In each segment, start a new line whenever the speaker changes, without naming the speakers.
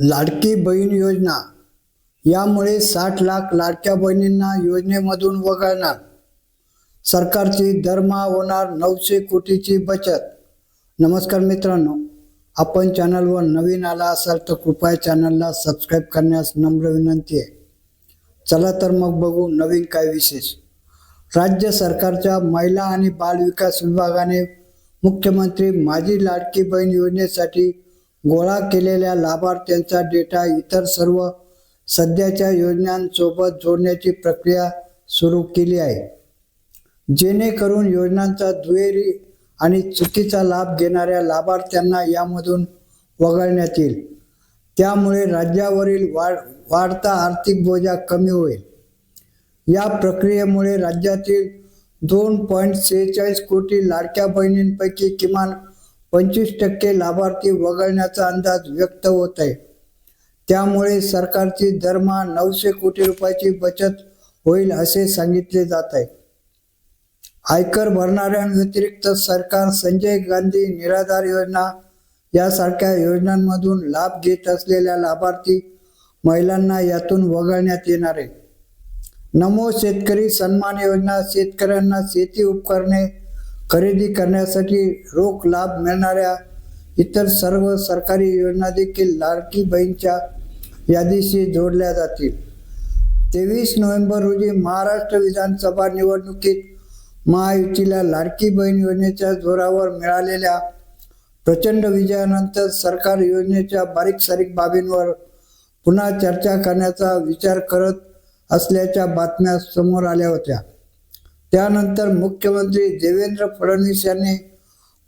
लाडकी बहीण योजना. यामुळे साठ लाख लाडक्या बहिणींना योजनेमधून वगळणार. सरकारची दरमहा होणार नऊशे कोटीची बचत. नमस्कार मित्रांनो आपण चॅनलवर नवीन आला असाल तर कृपया चॅनलला सबस्क्राईब करण्यास नम्र विनंती आहे. चला तर मग बघू नवीन काय विशेष. राज्य सरकारच्या महिला आणि बालविकास विभागाने मुख्यमंत्री माझी लाडकी बहीण योजनेसाठी गोळा केलेल्या लाभार्थ्यांचा डेटा इतर सर्व सध्याच्या योजनांसोबत जोडण्याची प्रक्रिया सुरू केली आहे. जेणेकरून योजनांचा दुहेरी आणि चुकीचा लाभ घेणाऱ्या लाभार्थ्यांना यामधून वगळण्यात येईल. त्यामुळे राज्यावरील वाढ वाढता आर्थिक बोजा कमी होईल. या प्रक्रियेमुळे राज्यातील दोन पॉईंट सेहेचाळीस कोटी लाडक्या बहिणींपैकी किमान पंचवीस टक्के लाभार्थी वगळण्याचा अंदाज व्यक्त होत आहे. त्यामुळे सरकारची दरमहा नऊशे कोटी रुपयाची बचत होईल असे सांगितले जात आहे. आयकर भरणाऱ्यांव्यतिरिक्त सरकार संजय गांधी निराधार योजना यासारख्या योजनांमधून लाभ घेत असलेल्या लाभार्थी महिलांना यातून वगळण्यात येणार आहे. नमो शेतकरी सन्मान योजना शेतकऱ्यांना शेती उपकरणे खरेदी करण्यासाठी रोख लाभ मिळणाऱ्या इतर सर्व सरकारी योजना देखील लाडकी बहीणच्या यादीशी जोडल्या जातील. तेवीस नोव्हेंबर रोजी महाराष्ट्र विधानसभा निवडणुकीत महायुतीला लाडकी बहीण योजनेच्या जोरावर मिळालेल्या प्रचंड विजयानंतर सरकार योजनेच्या बारीक सारीक बाबींवर पुन्हा चर्चा करण्याचा विचार करत असल्याच्या बातम्या समोर आल्या होत्या. त्यानंतर मुख्यमंत्री देवेंद्र फडणवीस यांनी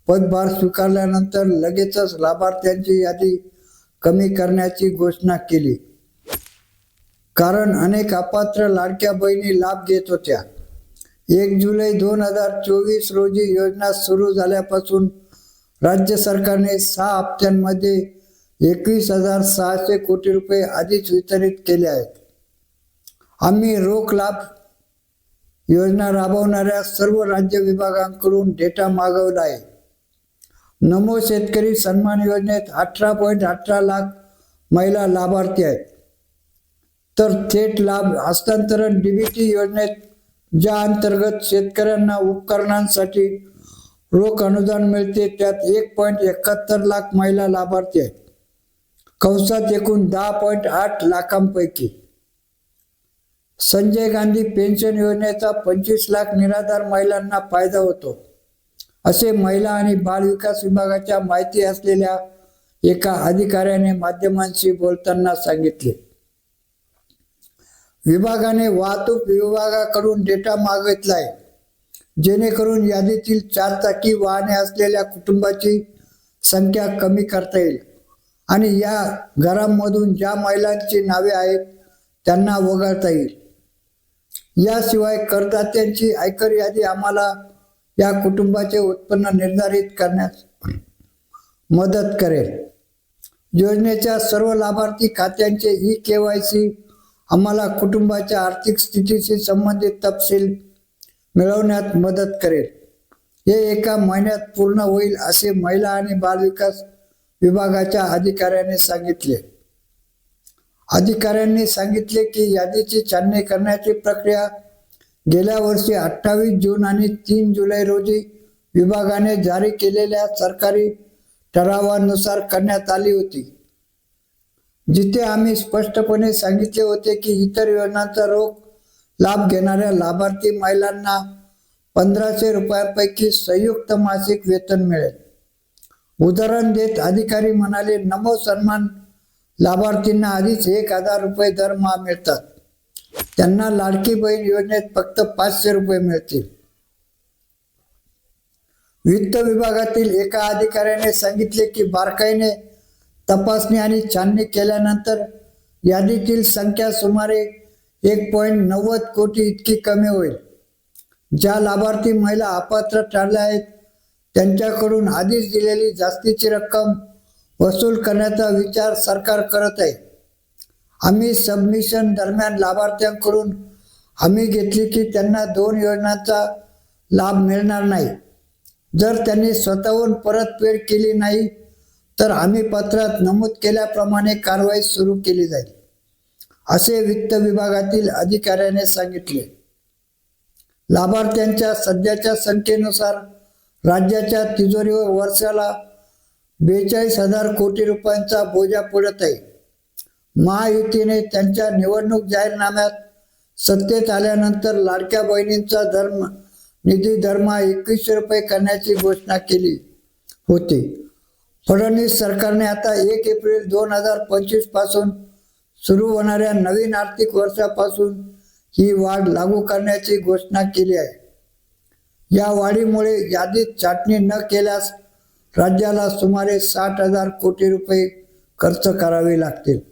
पदभार स्वीकारल्यानंतर लगेचच लाभार्थ्यांची यादी कमी करण्याची घोषणा केली. कारण अनेक अपात्र लाडक्या बहिणी लाभ घेत होत्या. एक जुलै दोन हजार चोवीस रोजी योजना सुरू झाल्यापासून राज्य सरकारने सहा हप्त्यांमध्ये एकवीस हजार सहाशे कोटी रुपये आधीच वितरित केले आहेत. आम्ही रोख लाभ योजना राबवणाऱ्या सर्व राज्य विभागांकडून डेटा मागवला आहे. नमो शेतकरी सन्मान योजनेत अठरा पॉईंट अठरा लाख महिला लाभार्थी आहेत. तर थेट लाभ हस्तांतरण डीबीटी योजनेत ज्या अंतर्गत शेतकऱ्यांना उपकरणांसाठी रोख अनुदान मिळते त्यात एक पॉईंट एकाहत्तर लाख महिला लाभार्थी आहेत. कंसात एकूण दहा पॉईंट आठ लाखांपैकी. संजय गांधी पेन्शन योजनेचा पंचवीस लाख निराधार महिलांना फायदा होतो. असे महिला आणि बाल विकास विभागाच्या माहिती असलेल्या एका अधिकाऱ्याने माध्यमांशी बोलताना सांगितले. विभागाने वाहतूक विभागाकडून डेटा मागितलाय. जेणेकरून यादीतील चार चाकी वाहने असलेल्या कुटुंबाची संख्या कमी करता येईल आणि या घरांमधून ज्या महिलांची नावे आहेत त्यांना वगळता येईल. याशिवाय करदात्यांची आयकर यादी आम्हाला या कुटुंबाचे उत्पन्न निर्धारित करण्यास मदत करेल. योजनेच्या सर्व लाभार्थी खात्यांचे ई के वाय सी आम्हाला कुटुंबाच्या आर्थिक स्थितीशी संबंधित तपशील मिळवण्यात मदत करेल. हे एका महिन्यात पूर्ण होईल असे महिला आणि बालविकास विभागाच्या अधिकाऱ्याने सांगितले. अधिकाऱ्यांनी सांगितले की यादीची छाननी करण्याची प्रक्रिया गेल्या वर्षी अठ्ठावीस जून आणि तीन जुलै रोजी विभागाने जारी केलेल्या सरकारी ठरावानुसार करण्यात आली होती. जिथे आम्ही स्पष्टपणे सांगितले होते की इतर योजनांचा रोख लाभ घेणाऱ्या लाभार्थी महिलांना पंधराशे रुपयांपैकी संयुक्त मासिक वेतन मिळेल. उदाहरण देत अधिकारी म्हणाले नमो सन्मान लाभार्थींना आधीच एक हजार रुपये दरमहा मिळतात. त्यांना लाडकी बहीण योजनेत फक्त पाचशे रुपये मिळतील. वित्त विभागातील एका अधिकाऱ्याने सांगितले की बारकाईने तपासणी आणि छाननी केल्यानंतर यादीतील संख्या सुमारे एक पॉईंट नव्वद कोटी इतकी कमी होईल. ज्या लाभार्थी महिला अपात्र ठरल्या आहेत त्यांच्याकडून आधीच दिलेली जास्तीची रक्कम वसूल करण्याचा विचार सरकार करत आहे. आम्ही सबमिशन दरम्यान लाभार्थ्यांकडून हमी घेतली की त्यांना दोन योजनांचा लाभ मिळणार नाही. जर त्यांनी स्वतःहून परतफेड केली नाही तर हमी पत्रात नमूद केल्याप्रमाणे कारवाई सुरू केली जाईल असे वित्त विभागातील अधिकाऱ्याने सांगितले. लाभार्थ्यांच्या सध्याच्या संख्येनुसार राज्याच्या तिजोरीवर वर्षाला बेचाळीस हजार कोटी रुपयांचा बोजा पडत आहे. महायुतीने त्यांच्या निवडणूक जाहीरनाम्यात सत्तेत आल्यानंतर लाडक्या बहिणींचा धर्म निधी धर्म एकवीसशे रुपये करण्याची घोषणा केली होती. फडणवीस सरकारने आता एक एप्रिल दोन हजार पंचवीसपासून सुरू होणाऱ्या नवीन आर्थिक वर्षापासून ही वाढ लागू करण्याची घोषणा केली आहे. या वाढीमुळे यादीत छाटणी न केल्यास राज्याला सुमारे साठ हजार कोटी रुपये खर्च करावे लागतील.